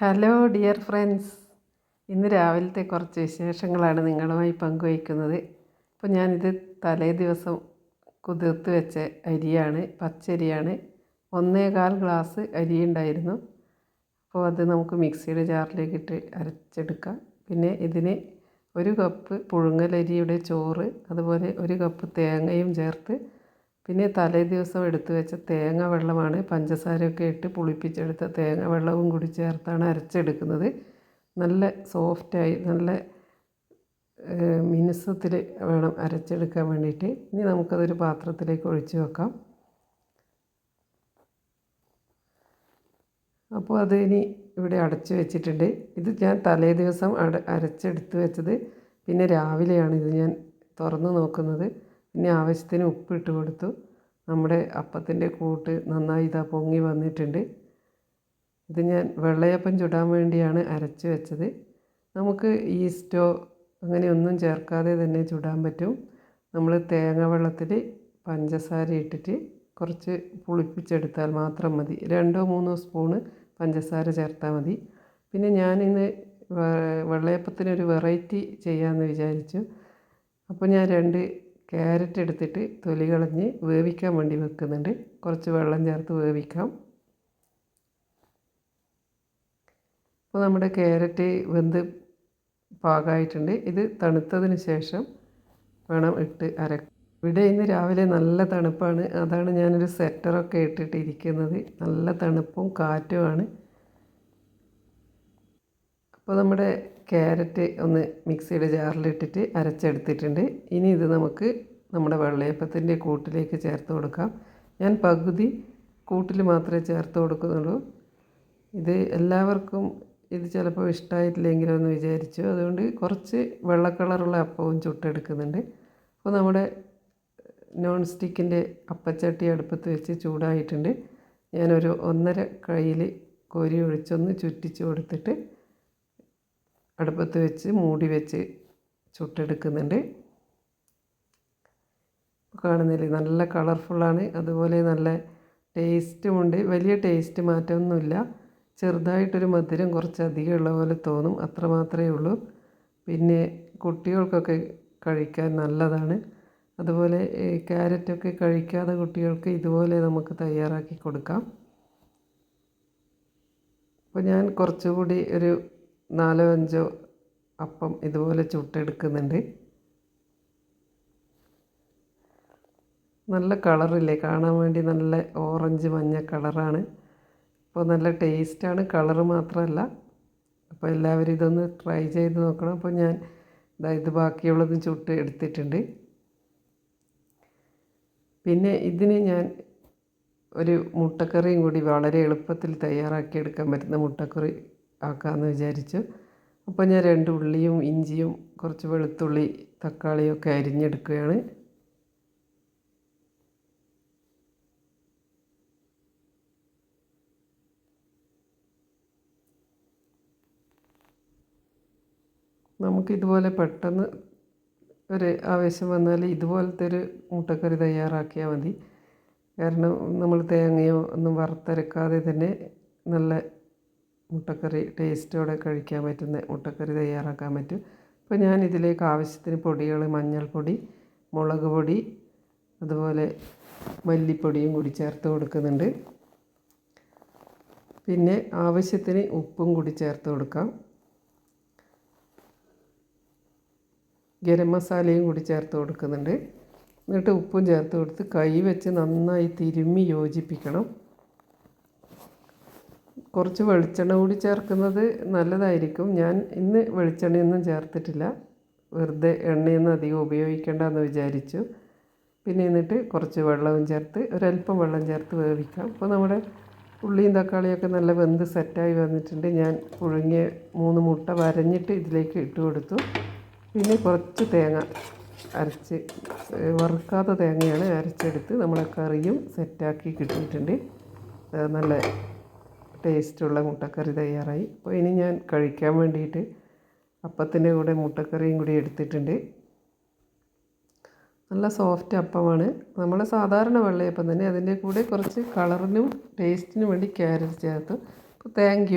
Hello dear friends ഇന്ന് രാവിലത്തെ കുറച്ച് വിശേഷങ്ങളാണ് നിങ്ങളുമായി പങ്കുവയ്ക്കുന്നത്. അപ്പോൾ ഞാനിത് തലേ ദിവസം കുതിർത്ത് വെച്ച അരിയാണ് പച്ചരിയാണ്. ഒന്നേകാൽ ഗ്ലാസ് അരി ഉണ്ടായിരുന്നു. അപ്പോൾ അത് നമുക്ക് മിക്സിയുടെ ജാറിലേക്ക് ഇട്ട് അരച്ചെടുക്കാം. പിന്നെ ഇതിന് ഒരു കപ്പ് പുഴുങ്ങലരിയുടെ ചോറ് അതുപോലെ ഒരു കപ്പ് തേങ്ങയും ചേർത്ത് പിന്നെ തലേ ദിവസം എടുത്തു വെച്ച തേങ്ങ വെള്ളമാണ് പഞ്ചസാരയൊക്കെ ഇട്ട് പുളിപ്പിച്ചെടുത്ത തേങ്ങ വെള്ളവും കൂടി ചേർത്താണ് അരച്ചെടുക്കുന്നത്. നല്ല സോഫ്റ്റായി നല്ല മിനുസത്തിൽ വേണം അരച്ചെടുക്കാൻ വേണ്ടിയിട്ട്. ഇനി നമുക്കതൊരു പാത്രത്തിലേക്ക് ഒഴിച്ചു വെക്കാം. അപ്പോൾ അത് ഇനി ഇവിടെ അടച്ചു വെച്ചിട്ടുണ്ട്. ഇത് ഞാൻ തലേ ദിവസം അട അരച്ചെടുത്ത് വെച്ചത് പിന്നെ രാവിലെയാണ് ഇത് ഞാൻ തുറന്ന് നോക്കുന്നത്. പിന്നെ ആവശ്യത്തിന് ഉപ്പിട്ട് കൊടുത്തു. നമ്മുടെ അപ്പത്തിന്റെ കൂട്ട് നന്നായി ഇതാ പൊങ്ങി വന്നിട്ടുണ്ട്. ഇത് ഞാൻ വെള്ളയപ്പം ചുടാൻ വേണ്ടിയാണ് അരച്ച് വെച്ചത്. നമുക്ക് ഈസ്റ്റോ അങ്ങനെയൊന്നും ചേർക്കാതെ തന്നെ ചുടാൻ പറ്റും. നമ്മൾ തേങ്ങ വെള്ളത്തിൽ പഞ്ചസാര ഇട്ടിട്ട് കുറച്ച് പുളിപ്പിച്ചെടുത്താൽ മാത്രം മതി. രണ്ടോ മൂന്നോ സ്പൂണ് പഞ്ചസാര ചേർത്താൽ മതി. പിന്നെ ഞാൻ ഞാനിന്ന് വെള്ളയപ്പത്തിനൊരു വെറൈറ്റി ചെയ്യാമെന്ന് വിചാരിച്ചു. അപ്പോൾ ഞാൻ രണ്ട് ക്യാരറ്റ് എടുത്തിട്ട് തൊലി കളഞ്ഞ് വേവിക്കാൻ വേണ്ടി വെക്കുന്നുണ്ട്. കുറച്ച് വെള്ളം ചേർത്ത് വേവിക്കാം. അപ്പോൾ നമ്മുടെ ക്യാരറ്റ് വെന്ത് പാകമായിട്ടുണ്ട് ഇത് തണുത്തതിന് ശേഷം വേണം ഇട്ട് അര ഇവിടെ ഇന്ന് രാവിലെ നല്ല തണുപ്പാണ്. അതാണ് ഞാനൊരു സെറ്ററൊക്കെ ഇട്ടിട്ടിരിക്കുന്നത് നല്ല തണുപ്പും കാറ്റുമാണ് അപ്പോൾ നമ്മുടെ ക്യാരറ്റ് ഒന്ന് മിക്സിയുടെ ജാറിലിട്ടിട്ട് അരച്ചെടുത്തിട്ടുണ്ട്. ഇനി ഇത് നമുക്ക് നമ്മുടെ വെള്ളയപ്പത്തിന്റെ കൂട്ടിലേക്ക് ചേർത്ത് കൊടുക്കാം. ഞാൻ പകുതി കൂട്ടിൽ മാത്രമേ ചേർത്ത് കൊടുക്കുന്നുള്ളൂ. ഇത് എല്ലാവർക്കും ഇത് ചിലപ്പോൾ ഇഷ്ടമായിട്ടില്ലെങ്കിലോ എന്ന് വിചാരിച്ചു. അതുകൊണ്ട് കുറച്ച് വെള്ള കളറുള്ള അപ്പവും ചുട്ടെടുക്കുന്നുണ്ട്. അപ്പോൾ നമ്മുടെ നോൺ സ്റ്റിക്കിന്റെ അപ്പച്ചട്ടി അടുപ്പത്ത് വെച്ച് ചൂടായിട്ടുണ്ട്. ഞാനൊരു ഒന്നര കൈയിൽ കോരി ഒഴിച്ചൊന്ന് ചുറ്റിച്ച് കൊടുത്തിട്ട് അടുപ്പത്ത് വെച്ച് മൂടി വെച്ച് ചുട്ടെടുക്കുന്നുണ്ട്. കാണുന്നില്ലേ? നല്ല കളർഫുള്ളാണ്. അതുപോലെ നല്ല ടേസ്റ്റുമുണ്ട് വലിയ ടേസ്റ്റ് മാറ്റമൊന്നുമില്ല. ചെറുതായിട്ടൊരു മധുരം കുറച്ച് ഉള്ള പോലെ തോന്നും. അത്ര മാത്രമേ ഉള്ളൂ. പിന്നെ കുട്ടികൾക്കൊക്കെ കഴിക്കാൻ നല്ലതാണ്. അതുപോലെ ക്യാരറ്റൊക്കെ കഴിക്കാതെ കുട്ടികൾക്ക് ഇതുപോലെ നമുക്ക് തയ്യാറാക്കി കൊടുക്കാം. അപ്പോൾ ഞാൻ കുറച്ചുകൂടി ഒരു നാലോ അഞ്ചോ അപ്പം ഇതുപോലെ ചുട്ടെടുക്കുന്നുണ്ട്. നല്ല കളറില്ലേ? കാണാൻ വേണ്ടി നല്ല ഓറഞ്ച് മഞ്ഞ കളറാണ്. അപ്പോൾ നല്ല ടേസ്റ്റാണ്. കളറ് മാത്രമല്ല. അപ്പോൾ എല്ലാവരും ഇതൊന്ന് ട്രൈ ചെയ്ത് നോക്കണം. അപ്പോൾ ഞാൻ ഇത് ബാക്കിയുള്ളതും ചുട്ട് എടുത്തിട്ടുണ്ട്. പിന്നെ ഇതിന് ഞാൻ ഒരു മുട്ടക്കറിയും കൂടി വളരെ എളുപ്പത്തിൽ തയ്യാറാക്കി എടുക്കാൻ പറ്റുന്ന മുട്ടക്കറി ആക്കാമെന്ന് വിചാരിച്ചു. അപ്പോൾ ഞാൻ രണ്ട് ഉള്ളിയും ഇഞ്ചിയും കുറച്ച് വെളുത്തുള്ളി തക്കാളിയൊക്കെ അരിഞ്ഞെടുക്കുകയാണ്. നമുക്കിതുപോലെ പെട്ടെന്ന് ഒരു ആവേശം വന്നാൽ ഇതുപോലത്തെ ഒരു മുട്ടക്കറി തയ്യാറാക്കിയാൽ മതി. കാരണം നമ്മൾ തേങ്ങയോ ഒന്നും വറുത്തരക്കാതെ തന്നെ നല്ല മുട്ടക്കറി ടേസ്റ്റോടെ കഴിക്കാൻ പറ്റുന്ന മുട്ടക്കറി തയ്യാറാക്കാൻ പറ്റും. അപ്പോൾ ഞാൻ ഇതിലേക്ക് ആവശ്യത്തിന് പൊടികൾ മഞ്ഞൾപ്പൊടി മുളക് പൊടി അതുപോലെ മല്ലിപ്പൊടിയും കൂടി ചേർത്ത് കൊടുക്കുന്നുണ്ട്. പിന്നെ ആവശ്യത്തിന് ഉപ്പും കൂടി ചേർത്ത് കൊടുക്കാം. ഗരം മസാലയും കൂടി ചേർത്ത് കൊടുക്കുന്നുണ്ട്. എന്നിട്ട് ഉപ്പും ചേർത്ത് കൊടുത്ത് കൈ വെച്ച് നന്നായി തിരുമ്മി യോജിപ്പിക്കണം. കുറച്ച് വെളിച്ചെണ്ണ കൂടി ചേർക്കുന്നത് നല്ലതായിരിക്കും. ഞാൻ ഇന്ന് വെളിച്ചെണ്ണയൊന്നും ചേർത്തിട്ടില്ല. വെറുതെ എണ്ണയൊന്നും അധികം ഉപയോഗിക്കേണ്ടെന്ന് വിചാരിച്ചു. പിന്നെ എന്നിട്ട് കുറച്ച് വെള്ളവും ചേർത്ത് ഒരല്പം വെള്ളം ചേർത്ത് വേവിക്കാം. അപ്പോൾ നമ്മുടെ ഉള്ളിയും തക്കാളിയൊക്കെ നല്ല വെന്ത് സെറ്റായി വന്നിട്ടുണ്ട്. ഞാൻ പുഴുങ്ങിയ മൂന്ന് മുട്ട വരഞ്ഞിട്ട് ഇതിലേക്ക് ഇട്ട് കൊടുത്തു. പിന്നെ കുറച്ച് തേങ്ങ അരച്ച് വറുക്കാത്ത തേങ്ങയാണ് അരച്ചെടുത്ത് നമ്മളെ കറിയും സെറ്റാക്കി കിട്ടിയിട്ടുണ്ട്. നല്ല ടേസ്റ്റുള്ള മുട്ടക്കറി തയ്യാറായി. അപ്പോൾ ഇനി ഞാൻ കഴിക്കാൻ വേണ്ടിയിട്ട് അപ്പത്തിന്റെ കൂടെ മുട്ടക്കറിയും കൂടി എടുത്തിട്ടുണ്ട്. നല്ല സോഫ്റ്റ് അപ്പമാണ്. നമ്മൾ സാധാരണ വെള്ളയപ്പം തന്നെ. അതിന്റെ കൂടെ കുറച്ച് കളറിനും ടേസ്റ്റിനും വേണ്ടി ക്യാരറ്റ് ചേർത്ത്. അപ്പോൾ താങ്ക്